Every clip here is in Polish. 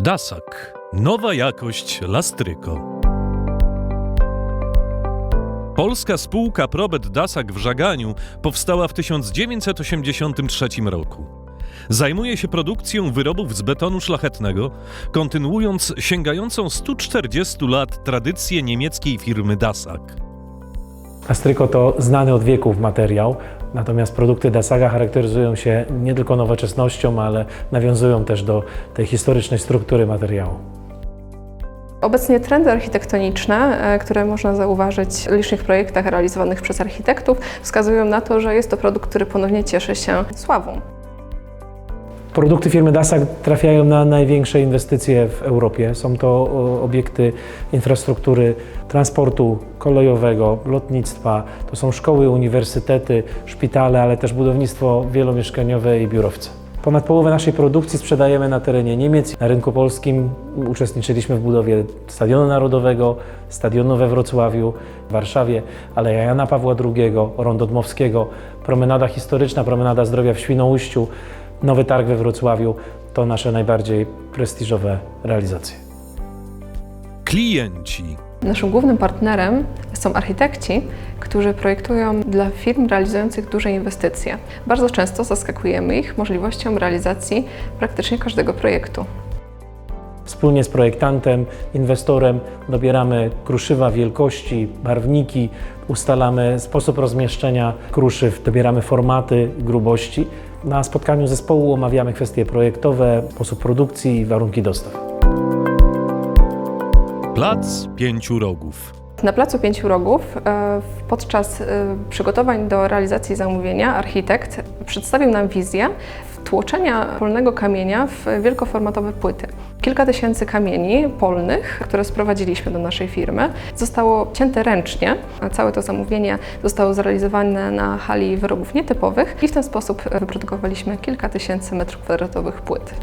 Dasak. Nowa jakość Lastryko. Polska spółka Probet Dasak w Żaganiu powstała w 1983 roku. Zajmuje się produkcją wyrobów z betonu szlachetnego, kontynuując sięgającą 140 lat tradycję niemieckiej firmy Dasak. Astryko to znany od wieków materiał, natomiast produkty Dasaga charakteryzują się nie tylko nowoczesnością, ale nawiązują też do tej historycznej struktury materiału. Obecnie trendy architektoniczne, e, które można zauważyć w licznych projektach realizowanych przez architektów, wskazują na to, że jest to produkt, który ponownie cieszy się sławą. Produkty firmy Dasak trafiają na największe inwestycje w Europie. Są to obiekty infrastruktury transportu kolejowego, lotnictwa, to są szkoły, uniwersytety, szpitale, ale też budownictwo wielomieszkaniowe i biurowce. Ponad połowę naszej produkcji sprzedajemy na terenie Niemiec. Na rynku polskim uczestniczyliśmy w budowie Stadionu Narodowego, stadionu we Wrocławiu, w Warszawie, Aleja Jana Pawła II, Rondo Dmowskiego, promenada historyczna, promenada zdrowia w Świnoujściu, Nowy Targ we Wrocławiu. To nasze najbardziej prestiżowe realizacje. Klienci. Naszym głównym partnerem są architekci, którzy projektują dla firm realizujących duże inwestycje. Bardzo często zaskakujemy ich możliwością realizacji praktycznie każdego projektu. Wspólnie z projektantem, inwestorem dobieramy kruszywa wielkości, barwniki, ustalamy sposób rozmieszczenia kruszyw, dobieramy formaty, grubości. Na spotkaniu zespołu omawiamy kwestie projektowe, sposób produkcji i warunki dostaw. Plac Pięciu Rogów. Na Placu Pięciu Rogów e, podczas e, przygotowań do realizacji zamówienia architekt przedstawił nam wizję wtłoczenia polnego kamienia w wielkoformatowe płyty. Kilka tysięcy kamieni polnych, które sprowadziliśmy do naszej firmy, zostało cięte ręcznie. Całe to zamówienie zostało zrealizowane na hali wyrobów nietypowych i w ten sposób wyprodukowaliśmy kilka tysięcy metrów kwadratowych płyt.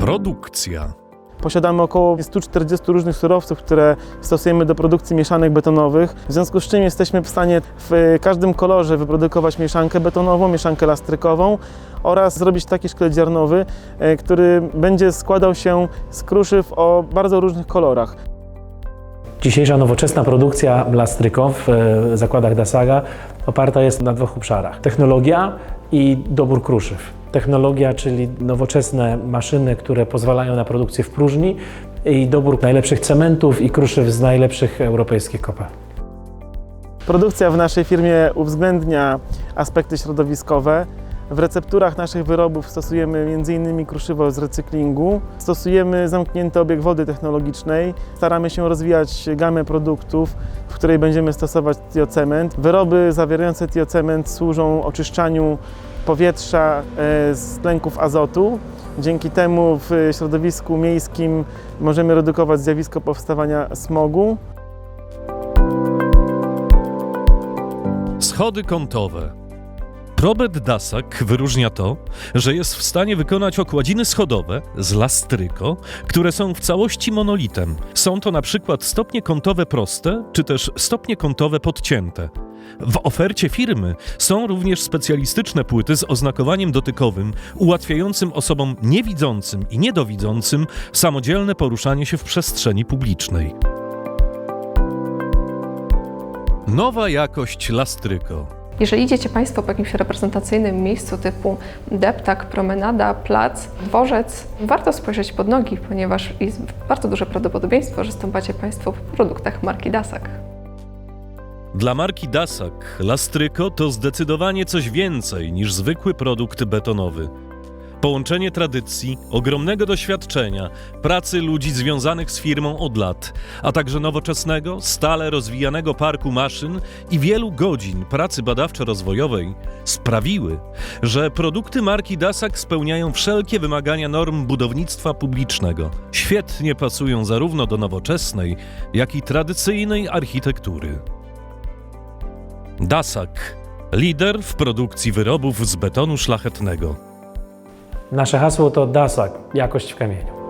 Produkcja. Posiadamy około 140 różnych surowców, które stosujemy do produkcji mieszanek betonowych, w związku z czym jesteśmy w stanie w każdym kolorze wyprodukować mieszankę betonową, mieszankę lastrykową oraz zrobić taki szkielet ziarnowy, e, który będzie składał się z kruszyw o bardzo różnych kolorach. Dzisiejsza nowoczesna produkcja Lastryko w zakładach Dasaga oparta jest na dwóch obszarach. Technologia i dobór kruszyw. Technologia, czyli nowoczesne maszyny, które pozwalają na produkcję w próżni i dobór najlepszych cementów i kruszyw z najlepszych europejskich kopalń. Produkcja w naszej firmie uwzględnia aspekty środowiskowe. W recepturach naszych wyrobów stosujemy m.in. kruszywo z recyklingu. Stosujemy zamknięty obieg wody technologicznej. Staramy się rozwijać gamę produktów, w której będziemy stosować tiocement. Wyroby zawierające tiocement służą oczyszczaniu powietrza e, z tlenków azotu. Dzięki temu w środowisku miejskim możemy redukować zjawisko powstawania smogu. Schody kątowe. Probet Dasak wyróżnia to, że jest w stanie wykonać okładziny schodowe z lastryko, które są w całości monolitem. Są to na przykład stopnie kątowe proste, czy też stopnie kątowe podcięte. W ofercie firmy są również specjalistyczne płyty z oznakowaniem dotykowym, ułatwiającym osobom niewidzącym i niedowidzącym samodzielne poruszanie się w przestrzeni publicznej. Nowa jakość lastryko. Jeżeli idziecie Państwo po jakimś reprezentacyjnym miejscu typu deptak, promenada, plac, dworzec, warto spojrzeć pod nogi, ponieważ jest bardzo duże prawdopodobieństwo, że stąpacie Państwo po produktach marki Dasak. Dla marki Dasak Lastryko to zdecydowanie coś więcej niż zwykły produkt betonowy. Połączenie tradycji, ogromnego doświadczenia, pracy ludzi związanych z firmą od lat, a także nowoczesnego, stale rozwijanego parku maszyn i wielu godzin pracy badawczo-rozwojowej sprawiły, że produkty marki Dasak spełniają wszelkie wymagania norm budownictwa publicznego. Świetnie pasują zarówno do nowoczesnej, jak i tradycyjnej architektury. Dasak. Lider w produkcji wyrobów z betonu szlachetnego. Nasze hasło to Dasak, jakość w kamieniu.